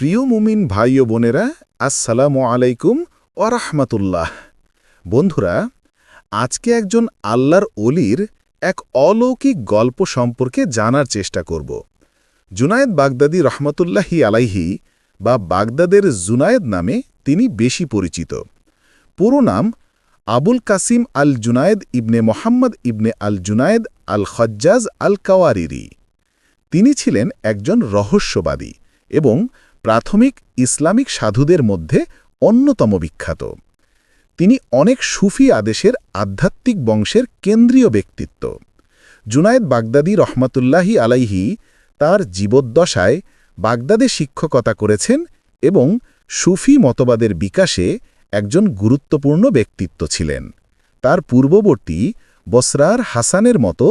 প্রিয় মুমিন ভাই ও বোনেরা, আসসালামু আলাইকুম ওরহমতুল্লাহ বন্ধুরা, আজকে একজন আল্লাহর অলির এক অলৌকিক গল্প সম্পর্কে জানার চেষ্টা করব। জুনায়েদ বাগদাদি রহমতুল্লাহি আলাইহি বা বাগদাদের জুনায়েদ নামে তিনি বেশি পরিচিত। পুরো নাম আবুল কাসিম আল জুনায়েদ ইবনে মোহাম্মদ ইবনে আল জুনায়েদ আল খজ্জাজ আল কাওয়ারিরি। তিনি ছিলেন একজন রহস্যবাদী এবং প্রাথমিক ইসলামিক সাধুদের মধ্যে অন্যতম বিখ্যাত। তিনি অনেক সুফি আদেশের আধ্যাত্মিক বংশের কেন্দ্রীয় ব্যক্তিত্ব। জুনায়েদ বাগদাদি রহমাতুল্লাহি আলাইহি তার জীবদ্দশায় বাগদাদে শিক্ষকতা করেছেন এবং সুফি মতবাদের বিকাশে একজন গুরুত্বপূর্ণ ব্যক্তিত্ব ছিলেন। তার পূর্ববর্তী বসরার হাসানের মতো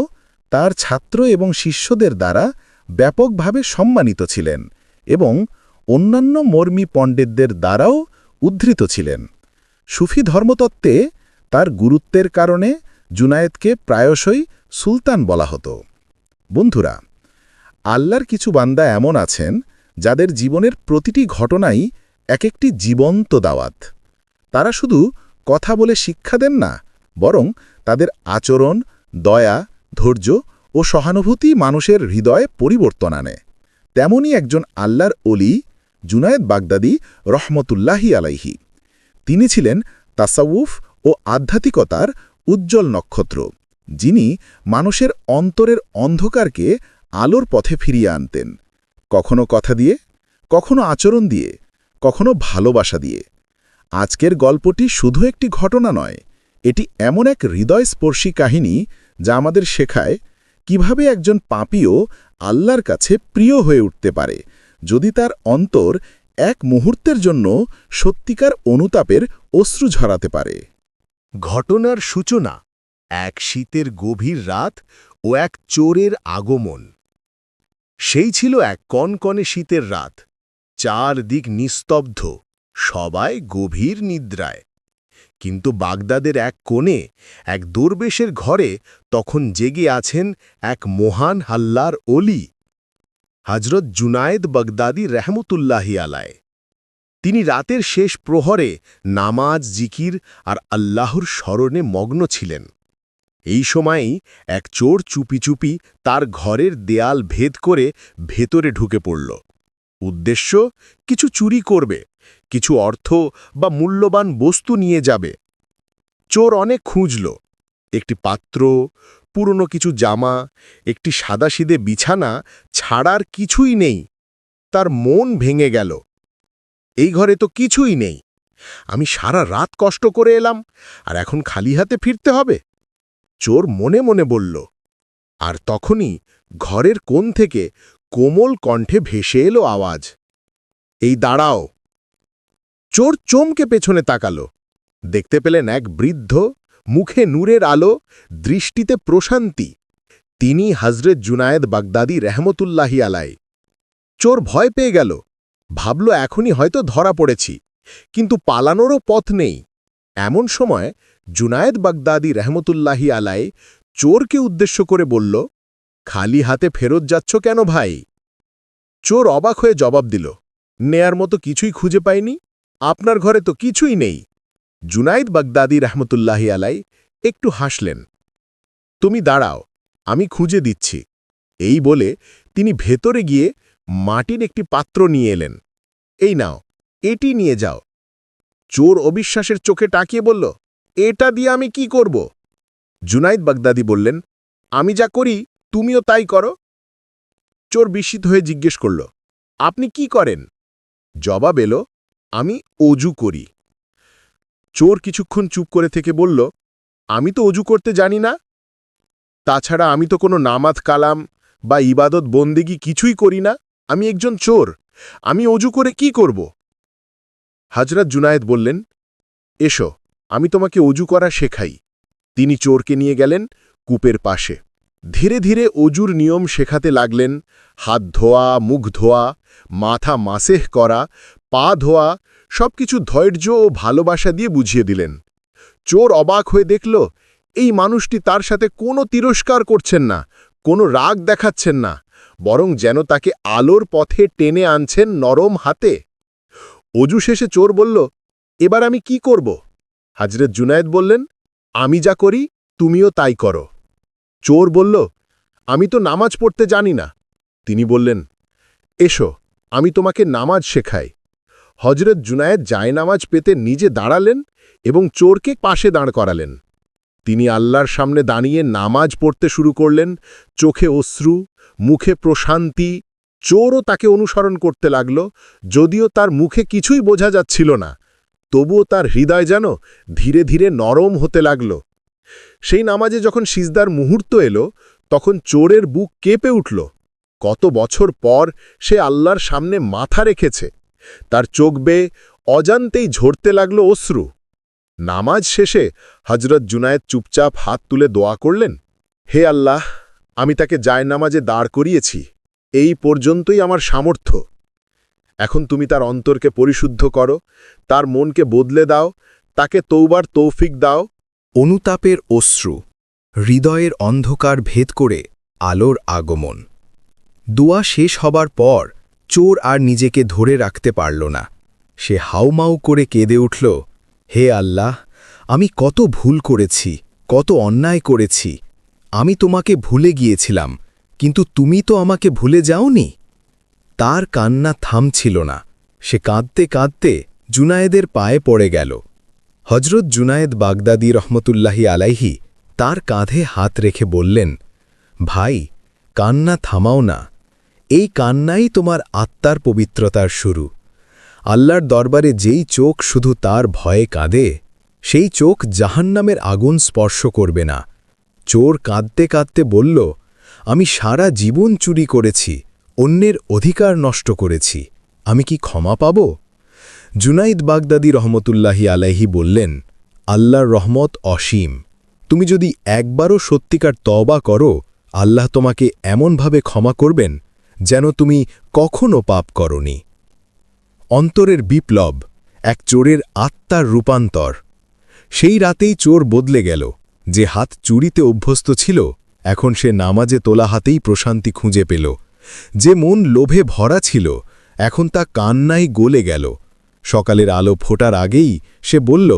তার ছাত্র এবং শিষ্যদের দ্বারা ব্যাপকভাবে সম্মানিত ছিলেন এবং অন্যান্য মর্মী পণ্ডিতদের দ্বারাও উদ্ধৃত ছিলেন। সুফি ধর্মতত্ত্বে তার গুরুত্বের কারণে জুনায়েদকে প্রায়শই সুলতান বলা হতো। বন্ধুরা, আল্লাহর কিছু বান্দা এমন আছেন যাদের জীবনের প্রতিটি ঘটনাই এক একটি জীবন্ত দাওয়াত। তারা শুধু কথা বলে শিক্ষা দেন না, বরং তাদের আচরণ, দয়া, ধৈর্য ও সহানুভূতি মানুষের হৃদয়ে পরিবর্তন আনে। তেমনই একজন আল্লাহর অলি জুনায়েদ বাগদাদি রহমতুল্লাহি আলাইহি। তিনি ছিলেন তাসাউফ ও আধ্যাত্মিকতার উজ্জ্বল নক্ষত্র, যিনি মানুষের অন্তরের অন্ধকারকে আলোর পথে ফিরিয়ে আনতেন। কখনো কথা দিয়ে, কখনো আচরণ দিয়ে, কখনো ভালোবাসা দিয়ে। আজকের গল্পটি শুধু একটি ঘটনা নয়, এটি এমন এক হৃদয়স্পর্শী কাহিনী যা আমাদের শেখায় কীভাবে একজন পাপীও আল্লাহর কাছে প্রিয় হয়ে উঠতে পারে যদি তার অন্তর এক মুহূর্তের জন্য সত্যিকার অনুতাপের অশ্রু ঝরাতে পারে। ঘটনার সূচনা, এক শীতের গভীর রাত ও এক চোরের আগমন। সেই ছিল এক কনকনে শীতের রাত। চারদিক নিস্তব্ধ, সবাই গভীর নিদ্রায়। কিন্তু বাগদাদের এক কোণে, এক দরবেশের ঘরে তখন জেগে আছেন এক মহান হাল্লার অলি। হজরত জুনায়েদ বগদাদি রহমতুল্লাহি আলায় তিনি রাতের শেষ প্রহরে নামাজ, জিকির আর আল্লাহর স্মরণে মগ্ন ছিলেন। এই সময়েই এক চোর চুপি চুপি তার ঘরের দেয়াল ভেদ করে ভেতরে ঢুকে পড়ল। উদ্দেশ্য, কিছু চুরি করবে, কিছু অর্থ বা মূল্যবান বস্তু নিয়ে যাবে। চোর অনেক খুঁজল। একটি পাত্র পুরনো কিছু জামা, একটি সাদাসিদে বিছানা ছাড়ার কিছুই নেই। তার মন ভেঙে গেল। এই ঘরে তো কিছুই নেই। আমি সারা রাত কষ্ট করে এলাম, আর এখন খালি হাতে ফিরতে হবে। চোর মনে মনে বলল, আর তখনই ঘরের কোণ থেকে কোমল কণ্ঠে ভেসে এলো আওয়াজ। এই দাঁড়াও। চোর চমকে পেছনে তাকালো। দেখতে পেলেন এক বৃদ্ধ মুখে নূরের আলো, দৃষ্টিতে প্রশান্তি। তিনি হজরত জুনায়েদ বাগদাদি রহমতুল্লাহি আলাই চোর ভয় পেয়ে গেল। ভাবল, এখনই হয়তো ধরা পড়েছি। কিন্তু পালানোরও পথ নেই। এমন সময় জুনায়েদ বাগদাদি রহমতুল্লাহি আলাই চোরকে উদ্দেশ্য করে বলল, খালি হাতে ফেরত যাচ্ছ কেন ভাই? চোর অবাক হয়ে জবাব দিল, নেয়ার মতো কিছুই খুঁজে পাইনি। আপনার ঘরে তো কিছুই নেই। জুনাইদ বাগদাদি রহমতুল্লাহি আলাই একটু হাসলেন। তুমি দাঁড়াও, আমি খুঁজে দিচ্ছি। এই বলে তিনি ভেতরে গিয়ে মাটির একটি পাত্র নিয়ে এলেন। এই নাও, এটি নিয়ে যাও। চোর অবিশ্বাসের চোখে টাকিয়ে বলল, এটা দিয়ে আমি কি করব? জুনাইদ বাগদাদি বললেন, আমি যা করি, তুমিও তাই করো। চোর বিস্মিত হয়ে জিজ্ঞেস করল, আপনি কি করেন? জবাব এলো, আমি অজু করি। চোর কিছুক্ষণ চুপ করে থেকে বলল, আমি তো অজু করতে জানি না। তাছাড়া আমি তো কোনো নামাত কালাম বা ইবাদত বন্দেগি কিছুই করি না। আমি একজন চোর। আমি অজু করে কি করব? হাজরত জুনায়েদ বললেন, এসো, আমি তোমাকে অজু করা শেখাই। তিনি চোরকে নিয়ে গেলেন কূপের পাশে। ধীরে ধীরে অজুর নিয়ম শেখাতে লাগলেন, হাত ধোয়া, মুখ ধোয়া, মাথা মাসেহ করা, পা ধোয়া সবকিছু ধৈর্য ও ভালোবাসা দিয়ে বুঝিয়ে দিলেন। চোর অবাক হয়ে দেখল, এই মানুষটি তার সাথে কোনো তিরস্কার করছেন না, কোনো রাগ দেখাচ্ছেন না, বরং যেন তাকে আলোর পথে টেনে আনছেন নরম হাতে। অজু শেষে চোর বলল, এবার আমি কি করব? হাজরত জুনায়েদ বললেন, আমি যা করি, তুমিও তাই করো। চোর বলল, আমি তো নামাজ পড়তে জানি না। তিনি বললেন, এসো, আমি তোমাকে নামাজ শেখাই। হজরত জুনায়েদ জায়নামাজ পেতে নিজে দাঁড়ালেন এবং চোরকে পাশে দাঁড় করালেন। তিনি আল্লাহর সামনে দাঁড়িয়ে নামাজ পড়তে শুরু করলেন, চোখে অশ্রু, মুখে প্রশান্তি, চোরও তাকে অনুসরণ করতে লাগল, যদিও তার মুখে কিছুই বোঝা যাচ্ছিল না, তবুও তার হৃদয় যেন ধীরে ধীরে নরম হতে লাগল। সেই নামাজে যখন সিজদার মুহূর্ত এলো, তখন চোরের বুক কেঁপে উঠল। কত বছর পর সে আল্লাহর সামনে মাথা রেখেছে। তার চোখ বেয়ে অজান্তেই ঝরতে লাগল অশ্রু। নামাজ শেষে হজরত জুনায়েদ চুপচাপ হাত তুলে দোয়া করলেন, হে আল্লাহ, আমি তাকে জায়নামাজে দাঁড় করিয়েছি। এই পর্যন্তই আমার সামর্থ্য। এখন তুমি তার অন্তরকে পরিশুদ্ধ করো, তার মনকে বদলে দাও, তাকে তৌবার তৌফিক দাও। অনুতাপের অশ্রু, হৃদয়ের অন্ধকার ভেদ করে আলোর আগমন। দোয়া শেষ হবার পর চোর আর নিজেকে ধরে রাখতে পারল না। সে হাউমাউ করে কেঁদে উঠল, হে আল্লাহ, আমি কত ভুল করেছি, কত অন্যায় করেছি। আমি তোমাকে ভুলে গিয়েছিলাম, কিন্তু তুমি তো আমাকে ভুলে যাওনি। তার কান্না থামছিল না। সে কাঁদতে কাঁদতে জুনায়েদের পায়ে পড়ে গেল। হজরত জুনায়েদ বাগদাদি রহমতুল্লাহি আলাইহি তার কাঁধে হাত রেখে বললেন, ভাই, কান্না থামাও না। এই কান্নাই তোমার আত্মার পবিত্রতার শুরু। আল্লাহর দরবারে যেই চোখ শুধু তার ভয়ে কাঁদে, সেই চোখ জাহান্নামের আগুন স্পর্শ করবে না। চোর কাঁদতে কাঁদতে বলল, আমি সারা জীবন চুরি করেছি, অন্যের অধিকার নষ্ট করেছি, আমি কি ক্ষমা পাব? জুনাইদ বাগদাদি রহমতুল্লাহি আলাইহি বললেন, আল্লাহর রহমত অসীম। তুমি যদি একবারও সত্যিকার তবা করো, আল্লাহ তোমাকে এমনভাবে ক্ষমা করবেন যেন তুমি কখনো পাপ করনি। অন্তরের বিপ্লব এক চোরের আত্মার রূপান্তর। সেই রাতেই চোর বদলে গেল, যে হাত চুরিতে অভ্যস্ত ছিল, এখন সে নামাজে তোলা হাতেই প্রশান্তি খুঁজে পেল। যে মন লোভে ভরা ছিল, এখন তা কান্নায় গলে গেল। সকালের আলো ফোটার আগেই সে বলল,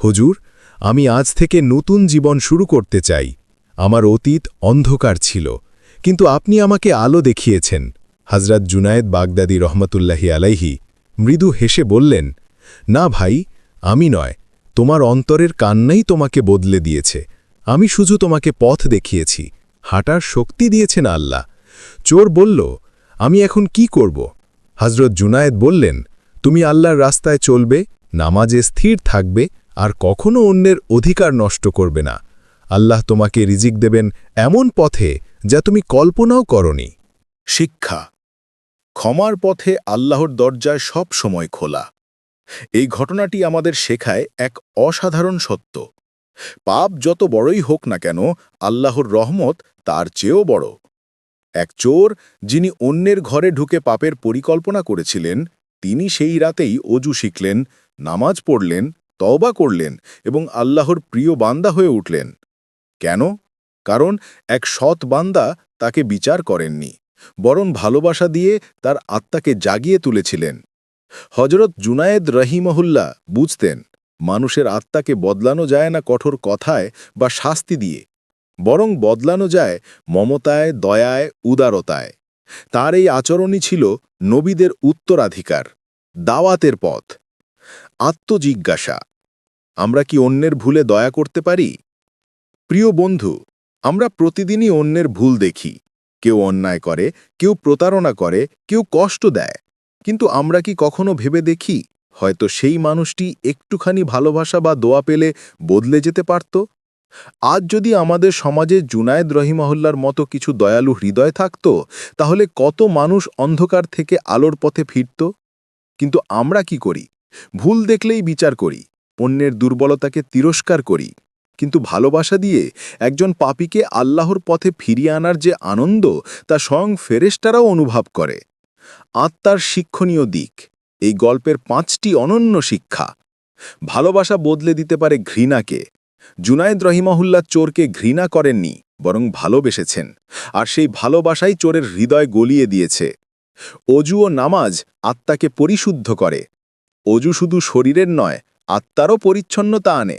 হুজুর, আমি আজ থেকে নতুন জীবন শুরু করতে চাই। আমার অতীত অন্ধকার ছিল কিন্তু আপনি আমাকে আলো দেখিয়েছেন। হজরত জুনায়েদ বাগদাদি রহমতুল্লাহি আলাইহি মৃদু হেসে বললেন, না ভাই, আমি নয়। তোমার অন্তরের কান্নাই তোমাকে বদলে দিয়েছে। আমি শুধু তোমাকে পথ দেখিয়েছি। হাঁটার শক্তি দিয়েছেন আল্লাহ। চোর বলল, আমি এখন কি করব? হজরত জুনায়েদ বললেন, তুমি আল্লাহর রাস্তায় চলবে, নামাজে স্থির থাকবে, আর কখনো অন্যের অধিকার নষ্ট করবে না। আল্লাহ তোমাকে রিজিক দেবেন এমন পথে যা তুমি কল্পনাও করনি। শিক্ষা। ক্ষমার পথে আল্লাহর দরজায় সব সময় খোলা। এই ঘটনাটি আমাদের শেখায় এক অসাধারণ সত্য। পাপ যত বড়ই হোক না কেন, আল্লাহর রহমত তার চেয়েও বড়। এক চোর যিনি অন্যের ঘরে ঢুকে পাপের পরিকল্পনা করেছিলেন, তিনি সেই রাতেই অজু শিখলেন, নামাজ পড়লেন, তওবা করলেন এবং আল্লাহর প্রিয় বান্দা হয়ে উঠলেন। কেন? কারণ এক সৎ বান্দা তাকে বিচার করেননি, বরং ভালোবাসা দিয়ে তার আত্মাকে জাগিয়ে তুলেছিলেন। হজরত জুনায়েদ রহিমহুল্লা বুঝতেন, মানুষের আত্মাকে বদলানো যায় না কঠোর কথায় বা শাস্তি দিয়ে, বরং বদলানো যায় মমতায়, দয়ায়, উদারতায়। তার এই আচরণই ছিল নবীদের উত্তরাধিকার, দাওয়াতের পথ। আত্মজিজ্ঞাসা, আমরা কি অন্যের ভুলে দয়া করতে পারি? প্রিয় বন্ধু আমরা প্রতিদিনই অন্যের ভুল দেখি। কেউ অন্যায় করে, কেউ প্রতারণা করে, কেউ কষ্ট দেয়। কিন্তু আমরা কি কখনো ভেবে দেখি? হয়তো সেই মানুষটি একটুখানি ভালোবাসা বা দোয়া পেলে বদলে যেতে পারত? আজ যদি আমাদের সমাজে জুনায়েদ রহিমহল্লার মতো কিছু দয়ালু হৃদয় থাকত, তাহলে কত মানুষ অন্ধকার থেকে আলোর পথে ফিরত? কিন্তু আমরা কি করি? ভুল দেখলেই বিচার করি। অন্যের দুর্বলতাকে তিরস্কার করি। কিন্তু ভালোবাসা দিয়ে একজন পাপীকে আল্লাহর পথে ফিরিয়ে আনার যে আনন্দ, তা স্বয়ং ফেরেস্টারাও অনুভব করে। আত্মার শিক্ষণীয় দিক, এই গল্পের পাঁচটি অনন্য শিক্ষা। ভালোবাসা বদলে দিতে পারে ঘৃণাকে। জুনায়েদ রহিমহুল্লা চোরকে ঘৃণা করেননি, বরং ভালোবেসেছেন, আর সেই ভালোবাসাই চোরের হৃদয় গলিয়ে দিয়েছে। অজু ও নামাজ আত্মাকে পরিশুদ্ধ করে। অজু শুধু শরীরের নয়, আত্মারও পরিচ্ছন্নতা আনে।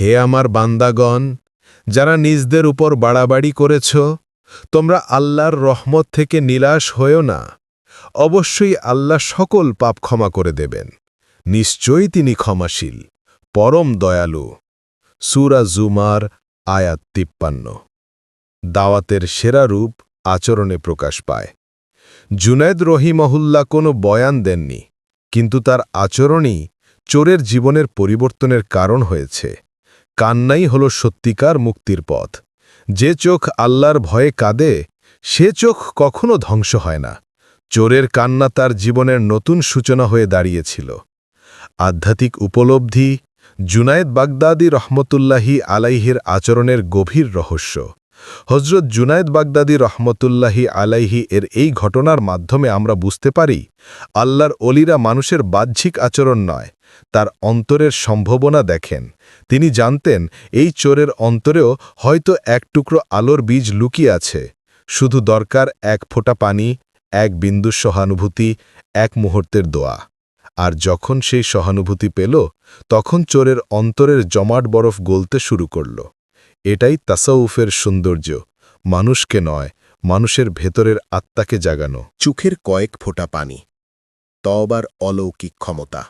হে আমার বান্দাগণ, যারা নিজদের উপর বাড়াবাড়ি করেছ, তোমরা আল্লাহর রহমত থেকে নিরাশ হয়েও না। অবশ্যই আল্লাহ সকল পাপ ক্ষমা করে দেবেন। নিশ্চয়ই তিনি ক্ষমাশীল, পরম দয়ালু। সুরা জুমার আয়াত তিপ্পান্ন। দাওয়াতের সেরা রূপ আচরণে প্রকাশ পায়। জুনায়দ রহিমহুল্লা কোনো বয়ান দেননি, কিন্তু তার আচরণই চোরের জীবনের পরিবর্তনের কারণ হয়েছে। কান্নাই হল সত্যিকার মুক্তির পথ। যে চোখ আল্লাহর ভয়ে কাঁদে, সে চোখ কখনো ধ্বংস হয় না। চোরের কান্না তার জীবনের নতুন সূচনা হয়ে দাঁড়িয়েছিল। আধ্যাত্মিক উপলব্ধি, জুনায়েদ বাগদাদি রহমতুল্লাহি আলাইহির আচরণের গভীর রহস্য। হজরত জুনায়েদ বাগদাদি রহমতুল্লাহি আলাইহি এর এই ঘটনার মাধ্যমে আমরা বুঝতে পারি, আল্লাহর অলিরা মানুষের বাহ্যিক আচরণ নয় তার অন্তরের সম্ভাবনা দেখেন। তিনি জানতেন, এই চোরের অন্তরেও হয়তো এক টুকরো আলোর বীজ লুকিয়ে আছে। শুধু দরকার এক ফোঁটা পানি, এক বিন্দু সহানুভূতি, এক মুহূর্তের দোয়া। আর যখন সেই সহানুভূতি পেল, তখন চোরের অন্তরের জমাট বরফ গলতে শুরু করল। এটাই তাসাউফের সৌন্দর্য। মানুষকে নয়, মানুষের ভেতরের আত্মাকে জাগানো। চোখের কয়েক ফোঁটা পানি। তবার অলৌকিক ক্ষমতা।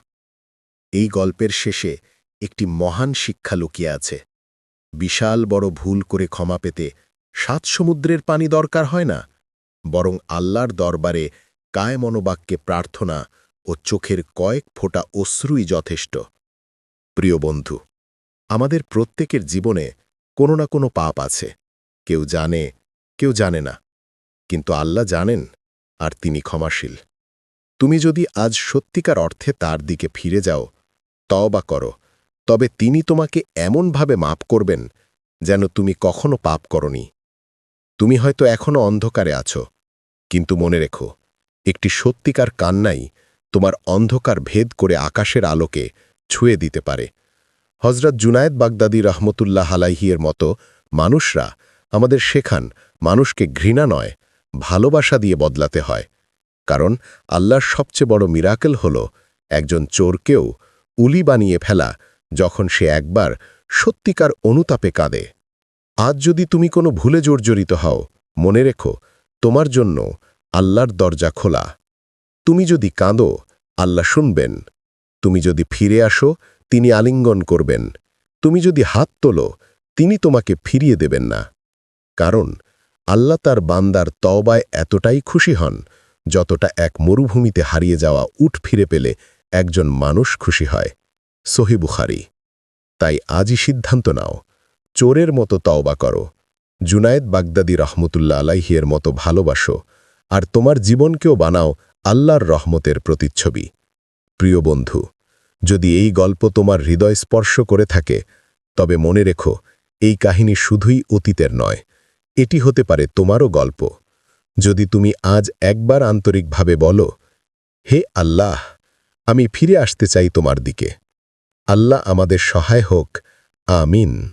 এই গল্পের শেষে একটি মহান শিক্ষা লুকিয়ে আছে। বিশাল বড় ভুল করে ক্ষমা পেতে সাত সমুদ্রের পানি দরকার হয় না? বরং আল্লাহর দরবারে কায় মনোবাক্যে প্রার্থনা ও চোখের কয়েক ফোঁটা অশ্রুই যথেষ্ট। প্রিয় বন্ধু, আমাদের প্রত্যেকের জীবনে কোনো না কোনো পাপ আছে। কেউ জানে কেউ জানে না। কিন্তু আল্লাহ জানেন আর তিনি ক্ষমাশীল। তুমি যদি আজ সত্যিকার অর্থে তার দিকে ফিরে যাও তওবা করো, তবে তিনি তোমাকে এমনভাবে মাপ করবেন যেন তুমি কখনো পাপ করনি। তুমি হয়তো এখনও অন্ধকারে আছো, কিন্তু মনে রেখো, একটি সত্যিকার কান্নাই তোমার অন্ধকার ভেদ করে আকাশের আলোকে ছুঁয়ে দিতে পারে। হজরত জুনায়েদ বাগদাদি রহমতুল্লাহ আলাইহিয়ের মতো মানুষরা আমাদের শেখান মানুষকে ঘৃণা নয়, ভালোবাসা দিয়ে বদলাতে হয়। কারণ আল্লাহর সবচেয়ে বড় মিরাকেল হল একজন চোরকেও উলি বানিয়ে ফেলা যখন সে একবার সত্যিকার অনুতাপে কাঁদে। আজ যদি তুমি কোনো ভুলে জর্জরিত হও, মনে রেখো, তোমার জন্য আল্লাহর দরজা খোলা। তুমি যদি কাঁদো, আল্লাহ শুনবেন। তুমি যদি ফিরে আসো, তিনি আলিঙ্গন করবেন। তুমি যদি হাত তোলো, তিনি তোমাকে ফিরিয়ে দেবেন না। কারণ আল্লাহ তার বান্দার তওবায় এতটাই খুশি হন, যতটা এক মরুভূমিতে হারিয়ে যাওয়া উঠ ফিরে পেলে একজন মানুষ খুশি হয়। সহি বুখারি। তাই আজই সিদ্ধান্ত নাও। চোরের মতো তওবা করো। জুনায়েদ বাগদাদি রহমতুল্লা আলাইহিয়ের মতো ভালোবাসো। আর তোমার জীবনকেও বানাও আল্লাহর রহমতের প্রতিচ্ছবি। প্রিয় বন্ধু, যদি এই গল্প তোমার হৃদয় স্পর্শ করে থাকে, তবে মনে রেখো, এই কাহিনী শুধুই অতীতের নয়, এটি হতে পারে তোমারও গল্প। যদি তুমি আজ একবার আন্তরিকভাবে বলো, হে আল্লাহ! আমি ফিরে আসতে চাই তোমার দিকে। আল্লাহ আমাদের সহায় হোক। আমিন।